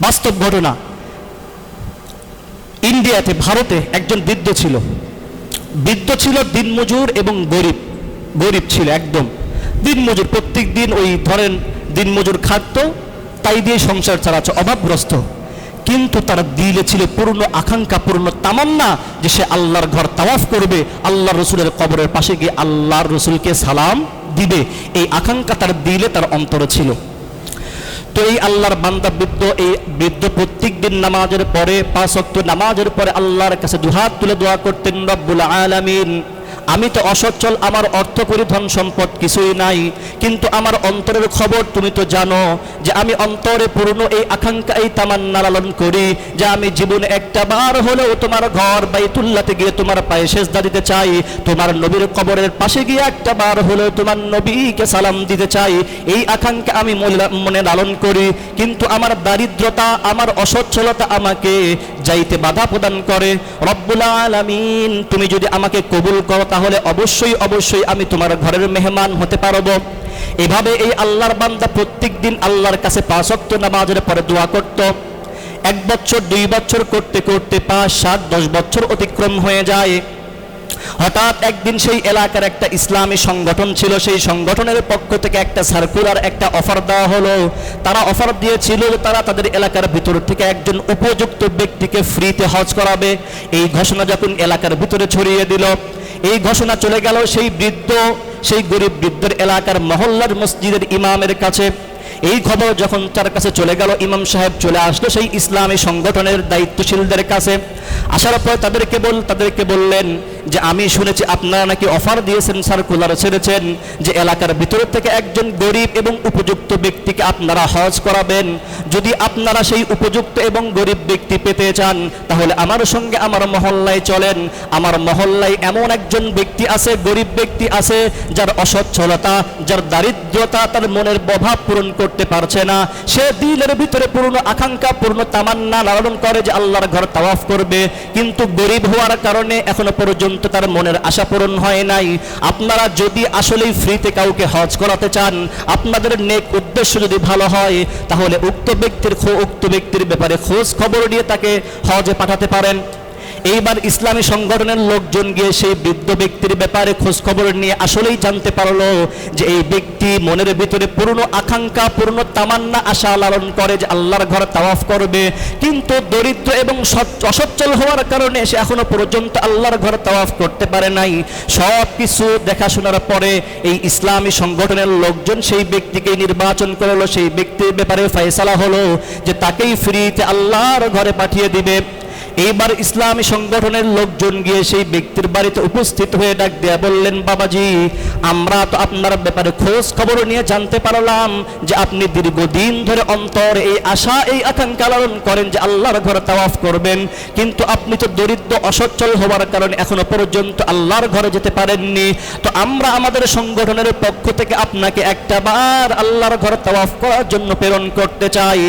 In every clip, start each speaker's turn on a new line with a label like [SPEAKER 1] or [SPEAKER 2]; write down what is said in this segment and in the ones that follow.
[SPEAKER 1] বাস্তব ঘটনা। ইন্ডিয়াতে, ভারতে একজন বৃদ্ধ ছিল। বৃদ্ধ ছিল দিনমজুর এবং গরিব। গরিব ছিল একদম। দিনমজুর প্রত্যেক দিন ওই ধরেন দিনমজুর খাদ্য তাই দিয়ে সংসার চালাচ্ছে, অভাবগ্রস্ত। কিন্তু তার দিলে ছিল পূর্ণ, আকাঙ্ক্ষা পূর্ণ, তামান্না যে সে আল্লাহর ঘর তাওয়াফ করবে আল্লাহ রসুলের কবরের পাশে গিয়ে আল্লাহর রসুলকে সালাম দিবে। এই আকাঙ্ক্ষা তার দিলে তার অন্তরে ছিল। তো এই আল্লাহর বান্দা বৃদ্ধ, এই বৃদ্ধ প্রত্যেক দিন নামাজের পরে, পাঁচ অক্ট নামাজের পরে আল্লাহর কাছে দুহাত তুলে দোয়া করতেন, রব্বুল আলামিন আমি তো অসচ্ছল, আমার অর্থ করি ধন সম্পদ কিছুই নাই। কিন্তু আমার অন্তরের খবর তুমি তো জানো যে আমি অন্তরে পূর্ণ এই আকাঙ্ক্ষা এই তামান্না লালন করি, যে আমি জীবনে একটা বার হলেও তোমার ঘর বাইতুল্লাতে গিয়ে তোমার পায়ে সেজদা দিতে চাই, তোমার নবীর কবরের পাশে গিয়ে একটা বার হলেও তোমার নবীকে সালাম দিতে চাই। এই আকাঙ্ক্ষা আমি মনে লালন করি, কিন্তু আমার দারিদ্রতা, আমার অসচ্ছলতা আমাকে যাইতে বাধা প্রদান করে। রব্বুল আলামিন, তুমি যদি আমাকে কবুল করো তাহলে অবশ্যই অবশ্যই আমি তোমার ঘরের মেহমান হতে পারব। এভাবে এই আল্লাহর বান্দা প্রত্যেক দিন আল্লাহর কাছে পাঁচ ওয়াক্ত নামাজের পরে দোয়া করত। এক বছর, দুই বছর করতে করতে পাঁচ, সাত, দশ বছর অতিক্রম হয়ে যায়। হঠাৎ একদিন সেই এলাকার একটা ইসলামী সংগঠন ছিল, সেই সংগঠনের পক্ষ থেকে একটা সার্কুলার একটা অফার দেওয়া হলো। তারা অফার দিয়েছিল তারা তাদের এলাকার ভিতর থেকে একজন উপযুক্ত ব্যক্তিকে ফ্রিতে হজ করাবে। এই ঘোষণা যখন এলাকার ভিতরে ছড়িয়ে দিল এই ঘোষণা চলে গেল সেই বৃদ্ধ, সেই গরিব বৃদ্ধের এলাকার মহল্লার মসজিদের ইমামের কাছে। এই খবর যখন তার কাছে চলে গেল, ইমাম সাহেব চলে আসলো সেই ইসলামী সংগঠনের দায়িত্বশীলদের কাছে। আসার পর তাদেরকে বল, তাদেরকে বললেন যে আমি শুনেছি, আপনারা নাকি অফার দিয়েছেন সার্কুলার ছেড়েছেন, যে এলাকার ভিতর থেকে একজন গরিব এবং উপযুক্ত ব্যক্তিকে আপনারা হজ করাবেন। যদি আপনারা সেই উপযুক্ত এবং গরিব ব্যক্তি পেতে চান, তাহলে আমার সঙ্গে আমার মহল্লায় চলেন। আমার মহল্লায় এমন একজন ব্যক্তি আছে, গরিব ব্যক্তি আছে, যার অসচ্ছলতা, যার দারিদ্রতা তার মনের প্রভাব পূরণ করতে পারছে না। সে দিলের ভিতরে পূর্ণ আকাঙ্ক্ষা, পূর্ণ তামান্না লালন করে যে আল্লাহর ঘর তাওয়াফ করবে। কিন্তু গরিব হওয়ার কারণে এখনও পর্যন্ত তার মনের আশা পূরণ হয় নাই। আপনারা যদি আসলেই ফ্রিতে কাউকে হজ করাতে চান, আপনাদের নেক উদ্দেশ্য যদি ভালো হয়, তাহলে উক্ত ব্যক্তির উক্ত ব্যক্তির ব্যাপারে খোঁজ খবর নিয়ে তাকে হজে পাঠাতে পারেন। এইবার ইসলামী সংগঠনের লোকজন গিয়ে সেই বৃদ্ধ ব্যক্তির ব্যাপারে খোঁজ খবর নিয়ে আসলেই জানতে পারল যে এই ব্যক্তি মনের ভিতরে পূর্ণ আকাঙ্ক্ষা পূর্ণ তামান্না, আশা লালন করে যে আল্লাহর ঘর তাওয়াফ করবে। কিন্তু দরিদ্র এবং অসচ্ছল হওয়ার কারণে সে এখনও পর্যন্ত আল্লাহর ঘর তাওয়াফ করতে পারে নাই। সব কিছু দেখাশোনার পরে এই ইসলামী সংগঠনের লোকজন সেই ব্যক্তিকে নির্বাচন করল। সেই ব্যক্তির ব্যাপারে ফয়সালা হলো যে তাকেই ফ্রিতে আল্লাহর ঘরে পাঠিয়ে দিবে। এইবার ইসলামী সংগঠনের লোকজন গিয়ে সেই ব্যক্তির বাড়িতে উপস্থিত হয়ে ডাক দেয়া বললেন, বাবাজি, আমরা তো আপনার ব্যাপারে খোঁজ খবর নিয়ে জানতে পারলাম যে আপনি দীর্ঘদিন ধরে অন্তর এই আশা, এই আকাঙ্ক্ষা লালন করেন যে আল্লাহর ঘরে তাওয়াফ করবেন। কিন্তু আপনি তো দরিদ্র, অসচ্ছল হওয়ার কারণে এখনও পর্যন্ত আল্লাহর ঘরে যেতে পারেননি। তো আমরা আমাদের সংগঠনের পক্ষ থেকে আপনাকে একটা বার আল্লাহর ঘর তাওয়াফ করার জন্য প্রেরণ করতে চাই।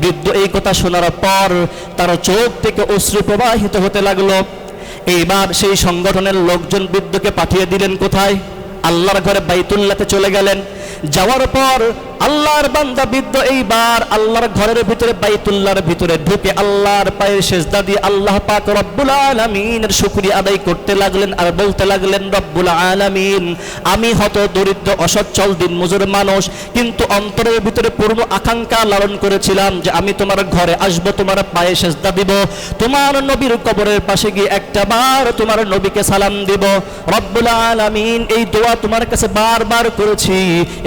[SPEAKER 1] বৃদ্ধ এই কথা শোনার পর তার চোখ থেকে অশ্রু প্রবাহিত হতে লাগল। এইবার সেই সংগঠনের লোকজন বৃদ্ধকে পাঠিয়ে দিলেন কোথায়? আল্লাহর ঘরে বাইতুল্লাতে চলে গেলেন। যাওয়ার পর আল্লাহর বান্দা বৃদ্ধ এইবার আল্লাহর ঘরের ভিতরে, বাইতুল্লাহর ভিতরে ঢুকে আল্লাহর পায়ের সেজদা দিয়ে আল্লাহ পাক রব্বুল আলামিনের শুকরিয়া আদায় করতে লাগলেন আর বলতে লাগলেন, রব্বুল আলামিন, আমি হত দরিদ্র, অসচ্ছল দিন মজুর মানুষ, কিন্তু অন্তরের ভিতরে পূর্ণ আকাঙ্ক্ষা লালন করেছিলাম যে আমি তোমার ঘরে আসব, তোমার পায়ে সেজদা দিব, তোমার নবীর কবরের পাশে গিয়ে একটা বার তোমার নবীকে সালাম দিব। রব্বুল আলামিন, এই দোয়া তোমার কাছে বারবার করেছি।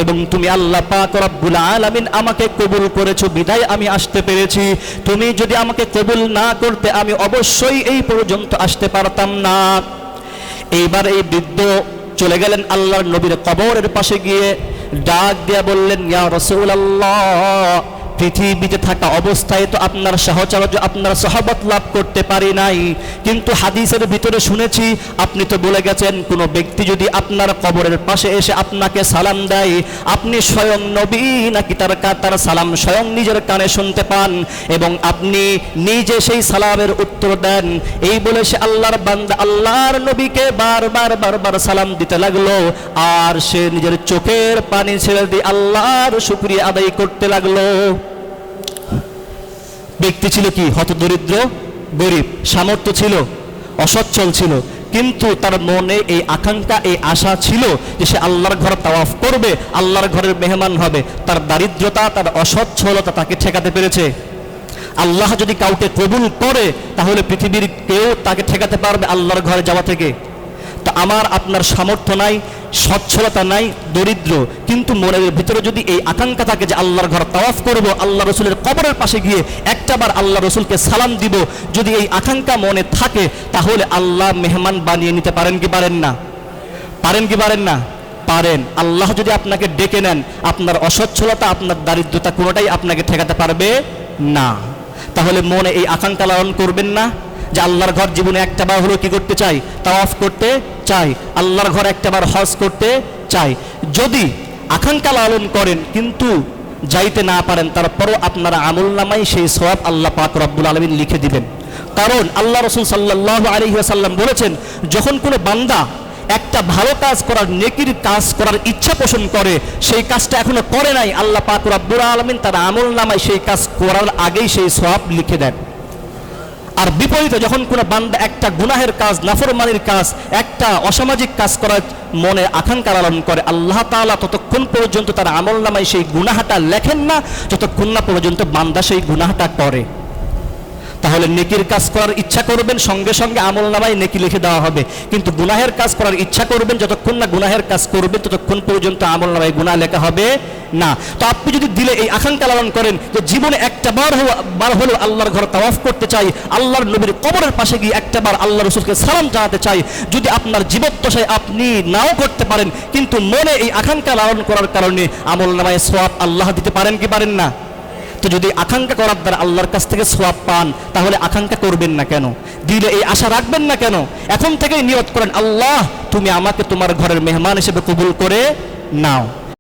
[SPEAKER 1] এবং তুমি আল্লাহ পাক রব্বুল আলামিন আমাকে কবুল করেছ, বিদায় আমি আসতে পেরেছি। তুমি যদি আমাকে কবুল না করতে, আমি অবশ্যই এই পর্যন্ত আসতে পারতাম না। এইবার এই বৃদ্ধ চলে গেলেন আল্লাহর নবীর কবরের পাশে গিয়ে ডাক দিয়া বললেন, ইয়া রাসূলুল্লাহ পৃথিবীতে থাকা অবস্থায় তো আপনার সহচর্য আপনার সহবত লাভ করতে পারি নাই। কিন্তু হাদিসের ভিতরে শুনেছি, আপনি তো বলে গেছেন, কোনো ব্যক্তি যদি আপনার কবরের পাশে এসে আপনাকে সালাম দেয়, আপনি স্বয়ং নবী নাকি তার তার সালাম স্বয়ং নিজের কানে শুনতে পান এবং আপনি নিজে সেই সালামের উত্তর দেন। এই বলে সে আল্লাহর বান্দা, আল্লাহর নবীকে বারবার বারবার সালাম দিতে লাগল আর সে নিজের চোখের পানি ছেড়ে দিয়ে আল্লাহর শুকরিয়া আদায় করতে লাগল। ব্যক্তি ছিল কি? হতদরিদ্র, গরিব, সামর্থ্য ছিল, অসচ্ছল ছিল। কিন্তু তার মনে এই আকাঙ্ক্ষা, এই আশা ছিল যে সে আল্লাহর ঘর তাওয়াফ করবে, আল্লাহর ঘরের মেহমান হবে। তার দারিদ্রতা, তার অসচ্ছলতা তাকে ঠেকাতে পেরেছে। আল্লাহ যদি কাউকে কবুল করে, তাহলে পৃথিবীর কেউ তাকে ঠেকাতে পারবে আল্লাহর ঘরে যাওয়া থেকে। আমার আপনার সামর্থ্য নাই, সচ্ছলতা নাই, দরিদ্র। কিন্তু মনের ভিতরে যদি এই আকাঙ্ক্ষা থাকে যে আল্লাহর ঘর তাওয়াফ করব, আল্লাহ রসুলের কবরের পাশে গিয়ে একটাবার আল্লাহ রসুলকে সালাম দিব, যদি এই আকাঙ্ক্ষা মনে থাকে, তাহলে আল্লাহ মেহমান বানিয়ে নিতে পারেন কি পারেন না? পারেন কি পারেন না? পারেন। আল্লাহ যদি আপনাকে ডেকে নেন, আপনার অসচ্ছলতা, আপনার দারিদ্রতা কোনোটাই আপনাকে ঠেকাতে পারবে না। তাহলে মনে এই আকাঙ্ক্ষা লালন করবেন না, যে আল্লাহর ঘর জীবনে একটা বার হলো কি করতে চাই? তাওয়াফ করতে চাই, আল্লাহর ঘর একটা বার হজ করতে চাই। যদি আকাঙ্ক্ষা লালন করেন, কিন্তু যাইতে না পারেন, তারপরও আপনারা আমল নামাই সেই সব আল্লাহ পাক রব্বুল আলমিন লিখে দিবেন। কারণ আল্লাহ রসুল সাল্লাহ আলী সাল্লাম বলেছেন, যখন কোনো বান্দা একটা ভালো কাজ করার, নেকির কাজ করার ইচ্ছা পোষণ করে, সেই কাজটা এখনও করে নাই, আল্লাহ পাক রব্বুল আলমিন তার আমল নামায় সেই কাজ করার আগেই সেই সব লিখে দেন। আর বিপরীতে যখন কোনো বান্দা একটা গুনাহের কাজ, নাফরমানির কাজ, একটা অসামাজিক কাজ করার মনে আকাঙ্ক্ষা লালন করে, আল্লাহ তালা ততক্ষণ পর্যন্ত তার আমল নামায় সেই গুনাহাটা লেখেন না, যতক্ষণ না পর্যন্ত বান্দা সেই গুনাহাটা করে। তাহলে নেকির কাজ করার ইচ্ছা করবেন, সঙ্গে সঙ্গে আমল নামায় নেকি লিখে দেওয়া হবে। কিন্তু গুনাহের কাজ করার ইচ্ছা করবেন, যতক্ষণ না গুনাহের কাজ করবেন, ততক্ষণ পর্যন্ত আমল নামায় গুনাহ লেখা হবে না। তো আপনি যদি দিলে এই আকাঙ্ক্ষা লালন করেন যে জীবনে একটা বার হলো বার হলো আল্লাহর ঘর তাওয়াফ করতে চাই, আল্লাহর নবীর কবরের পাশে গিয়ে একটা বার আল্লাহ রসুলকে সালাম জানাতে চাই, যদি আপনার জীবদ্দশায় আপনি নাও করতে পারেন, কিন্তু মনে এই আকাঙ্ক্ষা লালন করার কারণে আমল নামায় সোয়াব আল্লাহ দিতে পারেন কি পারেন না? তো যদি আকাঙ্ক্ষা করার দ্বারা আল্লাহর কাছ থেকে সোয়াব পান, তাহলে আকাঙ্ক্ষা করবেন না কেন? দিলে এই আশা রাখবেন না কেন? এখন থেকেই নিয়ত করেন, আল্লাহ, তুমি আমাকে তোমার ঘরের মেহমান হিসেবে কবুল করে নাও।